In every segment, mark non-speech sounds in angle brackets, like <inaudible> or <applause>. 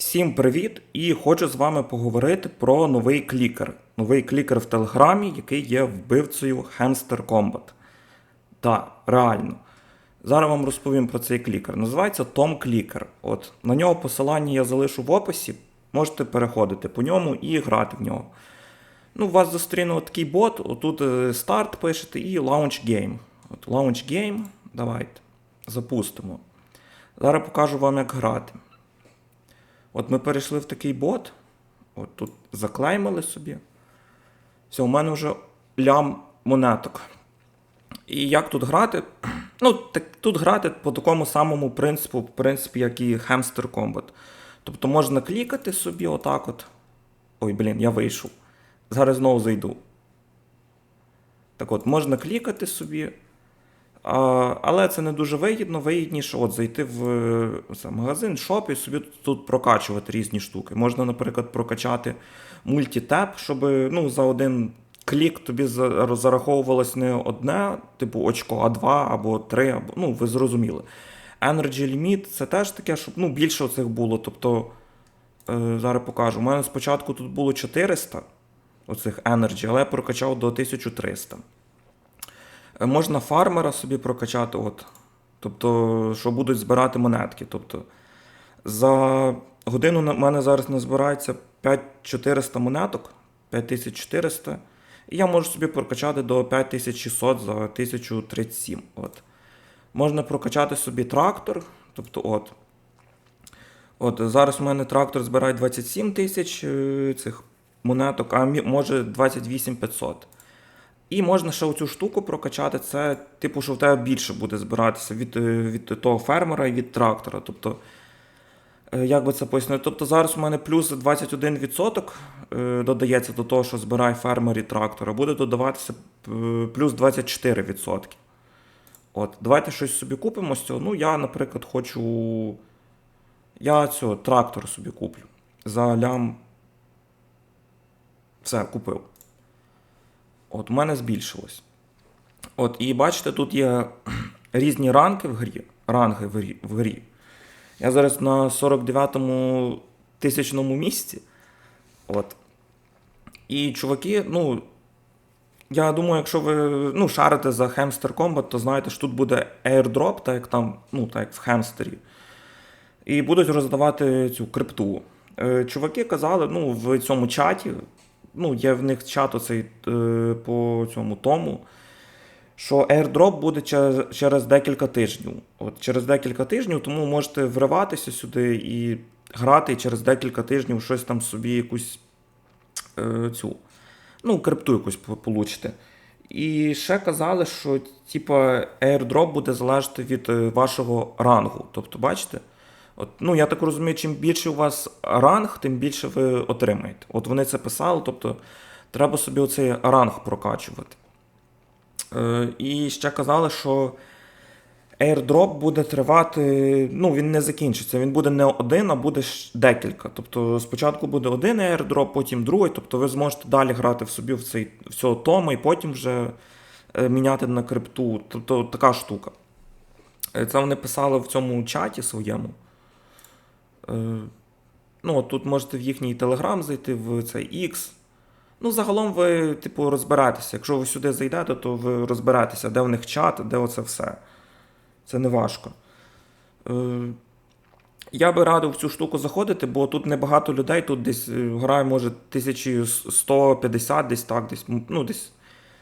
Всім привіт! І хочу з вами поговорити про новий клікер. Новий клікер в Телеграмі, який є вбивцею Hamster Combat. Так, реально. Зараз вам розповім про цей клікер. Називається Tom Clicker. От, на нього посилання я залишу в описі. Можете переходити по ньому і грати в нього. Ну, вас зустріне такий бот, отут е, старт пишете і Launch Game. От Launch Game, давайте. Запустимо. Зараз покажу вам, як грати. От ми перейшли в такий бот. От тут заклеймили собі. Все, у мене вже лям монеток. І як тут грати? Ну, так, тут грати по такому самому принципу, в принципі, як і Hamster Combat. Тобто можна клікати собі отак от. Ой, блін, я вийшов. Зараз знову зайду. Так от, можна клікати собі. Але це не дуже вигідно. Вигідніше от зайти в е, це, магазин, шоп і собі тут, прокачувати різні штуки. Можна, наприклад, прокачати мультітеп, щоб ну, за один клік тобі за- зараховувалось не одне, типу очко, а два або три, або ну, ви зрозуміли. Energy Limit це теж таке, щоб ну, більше оцих було. Тобто, е, зараз покажу. У мене спочатку тут було 400 оцих Energy, але я прокачав до 1300. Е, Можна фармера собі прокачати, от. Тобто, що будуть збирати монетки. Тобто, за годину на мене зараз назбирається 5400 монеток, 5400. І я можу собі прокачати до 5600 за 1037. От. Можна прокачати собі трактор. Тобто, от. От зараз у мене трактор збирає 27 тисяч е, цих монеток, а може 28 500. І можна ще оцю штуку прокачати. Це, типу, що в тебе більше буде збиратися від, е, від того фермера і від трактора. Тобто, е, як би це пояснити? Тобто зараз у мене плюс 21% е, додається до того, що збирає фермер і трактор, а буде додаватися плюс 24%. От, давайте щось собі купимо з цього. Ну, я, наприклад, хочу. Я цього трактор собі куплю. За лям. Все, купив. От, у мене збільшилось. От, і бачите, тут є <clears throat> різні ранги в грі. Ранги в грі. Я зараз на 49-му тисячному місці. От. І чуваки, ну. Я думаю, якщо ви ну, шарите за Hamster Combat, то знаєте, що тут буде airdrop, так як там, ну, так як в Хемстері. І будуть роздавати цю крипту. Е, Чуваки казали, ну, в цьому чаті, ну, є в них чат оцей е, по цьому тому, що airdrop буде через, через декілька тижнів. От через декілька тижнів, тому можете вриватися сюди і грати, і через декілька тижнів щось там собі якусь е, цю, ну, крипту якусь получите. І ще казали, що типа airdrop буде залежати від е, вашого рангу. Тобто, бачите? От, ну, я так розумію, чим більше у вас ранг, тим більше ви отримаєте. От вони це писали, тобто треба собі оцей ранг прокачувати. Е, і ще казали, що airdrop буде тривати, ну, він не закінчиться. Він буде не один, а буде декілька. Тобто спочатку буде один airdrop, потім другий. Тобто ви зможете далі грати в собі в цей в цього тома і потім вже е, міняти на крипту. Тобто така штука. Е, Це вони писали в цьому чаті своєму. Е, Ну, тут можете в їхній телеграм зайти, в цей X. Ну, загалом ви, типу, розберетеся. Якщо ви сюди зайдете, то ви розберетеся, де в них чат, де оце все. Це не важко. Е, я би радив в цю штуку заходити, бо тут небагато людей, тут десь е, грає, може, 1150, десь так, десь, ну, десь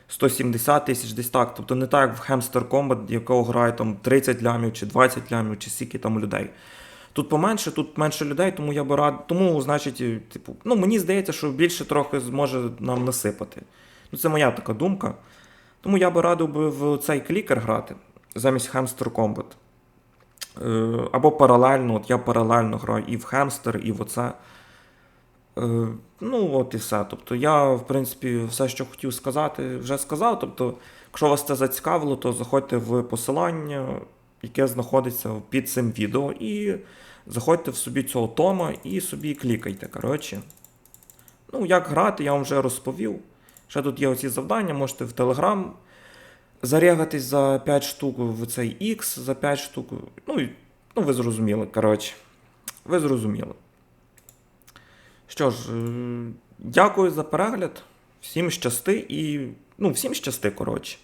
170 тисяч, десь так. Тобто не так, як в Hamster Combat, якого грає там 30 лямів чи 20 лямів, чи скільки там людей. Тут поменше, тут менше людей, тому я би рад. Тому, значить, типу, ну мені здається, що більше трохи зможе нам насипати. Ну, це моя така думка. Тому я би радив би в цей клікер грати замість Hamster Combat. Е, або паралельно, от я паралельно граю і в Hamster, і в оце. Е, ну, от і все. Тобто, я, в принципі, все, що хотів сказати, вже сказав. Тобто, якщо вас це зацікавило, то заходьте в посилання, яке знаходиться під цим відео, і заходьте в собі цього тома і собі клікайте. Коротше. Ну, як грати, я вам вже розповів. Ще тут є оці завдання, можете в Telegram зарягатись за 5 штук в цей X, за 5 штук. Ну, і- ну ви зрозуміли, коротше. Ви зрозуміли. що ж, е, дякую за перегляд. Всім щасти і. Ну, всім щасти, коротше.